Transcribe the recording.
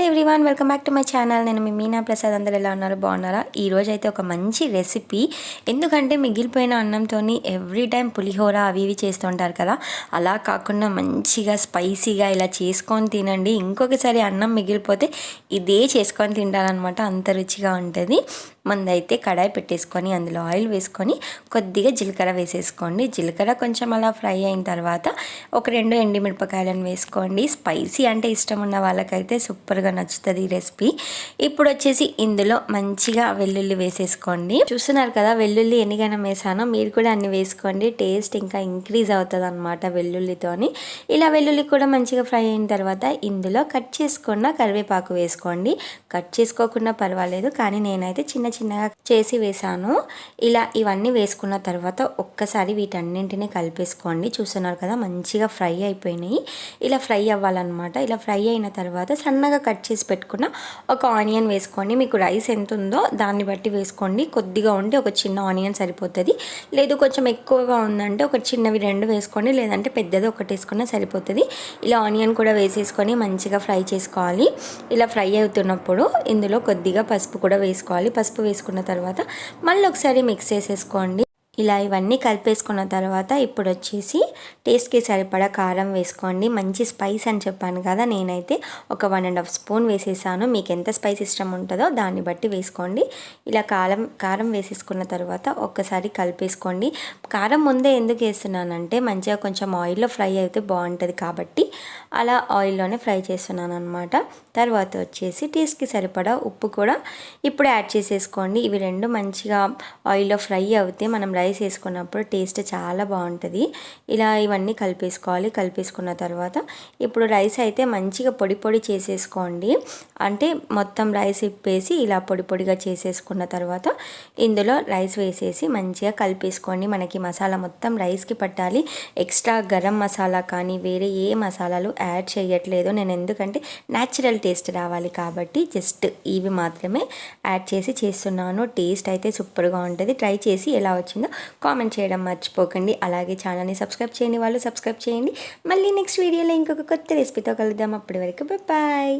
Everyone welcome back to my channel. నేను మీ మీనా ప్రసాద్. అందరు ఎలా ఉన్నారు? బాగున్నారా? ఈరోజు అయితే ఒక మంచి రెసిపీ. ఎందుకంటే మిగిలిపోయిన అన్నంతో ఎవ్రీ టైం పులిహోర అవి ఇవి చేస్తుంటారు కదా. అలా కాకుండా మంచిగా స్పైసీగా ఇలా చేసుకొని తినండి. ఇంకొకసారి అన్నం మిగిలిపోతే ఇదే చేసుకొని తింటారనమాట అంత రుచిగా ఉంటుంది. మందైతే కడాయి పెట్టేసుకొని అందులో ఆయిల్ వేసుకొని కొద్దిగా జీలకర్ర వేసేసుకోండి. జీలకర్ర కొంచెం అలా ఫ్రై అయిన తర్వాత ఒక రెండు ఎండిమిరపకాయలను వేసుకోండి. స్పైసీ అంటే ఇష్టం ఉన్న వాళ్ళకైతే సూపర్గా నచ్చుతుంది ఈ రెసిపీ. ఇప్పుడు వచ్చేసి ఇందులో మంచిగా వెల్లుల్లి వేసేసుకోండి. చూస్తున్నారు కదా వెల్లుల్లి ఎన్నిగనం వేసానో? మీరు కూడా అన్ని వేసుకోండి. టేస్ట్ ఇంకా ఇంక్రీజ్ అవుతుంది అనమాట వెల్లుల్లితోని ఇలా వెల్లుల్లి కూడా మంచిగా ఫ్రై అయిన తర్వాత ఇందులో కట్ చేసుకున్న కరివేపాకు వేసుకోండి. కట్ చేసుకోకుండా పర్వాలేదు కానీ నేనైతే చిన్న చిన్నగా చేసి వేసాను ఇలా ఇవన్నీ వేసుకున్న తర్వాత ఒక్కసారి వీటన్నింటినీ కలిపేసుకోండి. చూస్తున్నారు కదా మంచిగా ఫ్రై అయిపోయినాయి. ఇలా ఫ్రై అవ్వాలన్నమాట. ఇలా ఫ్రై అయిన తర్వాత సన్నగా కట్ చేసి పెట్టుకున్న ఒక ఆనియన్ వేసుకోండి. మీకు రైస్ ఎంత ఉందో దాన్ని బట్టి వేసుకోండి. కొద్దిగా ఉంటే ఒక చిన్న ఆనియన్ సరిపోతుంది. లేదు కొంచెం ఎక్కువగా ఉందంటే ఒక చిన్నవి రెండు వేసుకోండి. లేదంటే పెద్దది ఒకటి వేసుకున్నా సరిపోతుంది. ఇలా ఆనియన్ కూడా వేసేసుకొని మంచిగా ఫ్రై చేసుకోవాలి. ఇలా ఫ్రై అవుతున్నప్పుడు ఇందులో కొద్దిగా పసుపు కూడా వేసుకోవాలి. పసుపు పసుపు వేసుకున్న తర్వాత మళ్ళీ ఒకసారి మిక్స్ చేసేసుకోండి. ఇలా ఇవన్నీ కలిపేసుకున్న తర్వాత ఇప్పుడు వచ్చేసి టేస్ట్కి సరిపడా కారం వేసుకోండి. మంచి స్పైస్ అని చెప్పాను కదా నేనైతే ఒక వన్ అండ్ హాఫ్ స్పూన్ వేసేసాను. మీకు ఎంత స్పైస్ ఇష్టం ఉంటుందో దాన్ని బట్టి వేసుకోండి. ఇలా కారం కారం వేసేసుకున్న తర్వాత ఒక్కసారి కలిపేసుకోండి. కారం ముందే ఎందుకు వేస్తున్నానంటే మంచిగా కొంచెం ఆయిల్లో ఫ్రై అయితే బాగుంటుంది కాబట్టి అలా ఆయిల్లోనే ఫ్రై చేస్తున్నాను అనమాట తర్వాత వచ్చేసి టేస్ట్కి సరిపడా ఉప్పు కూడా ఇప్పుడు యాడ్ చేసేసుకోండి. ఇవి రెండు మంచిగా ఆయిల్లో ఫ్రై అవుతే మనం రైస్ వేసుకున్నప్పుడు టేస్ట్ చాలా బాగుంటుంది. ఇలా ఇవన్నీ కలిపేసుకోవాలి. కలిపేసుకున్న తర్వాత ఇప్పుడు రైస్ అయితే మంచిగా పొడి పొడి చేసేసుకోండి. అంటే మొత్తం రైస్ ఇప్పేసి ఇలా పొడి పొడిగా చేసేసుకున్న తర్వాత ఇందులో రైస్ వేసేసి మంచిగా కలిపేసుకోండి. మనకి మసాలా మొత్తం రైస్కి పట్టాలి. ఎక్స్ట్రా గరం మసాలా కానీ వేరే ఏ మసాలాలు యాడ్ చేయట్లేదు. నేను ఎందుకంటే న్యాచురల్ టేస్ట్ రావాలి కాబట్టి జస్ట్ ఇవి మాత్రమే యాడ్ చేసి చేస్తున్నాను. టేస్ట్ అయితే సూపర్గా ఉంటుంది. ట్రై చేసి ఎలా వచ్చిందో కామెంట్ చేయడం మర్చిపోకండి. అలాగే ఛానల్ని సబ్స్క్రైబ్ చేయని వాళ్ళు సబ్స్క్రైబ్ చేయండి. మళ్ళీ నెక్స్ట్ వీడియోలో ఇంకొక కొత్త రెసిపీతో కలుద్దాం. అప్పటి వరకు బాయ్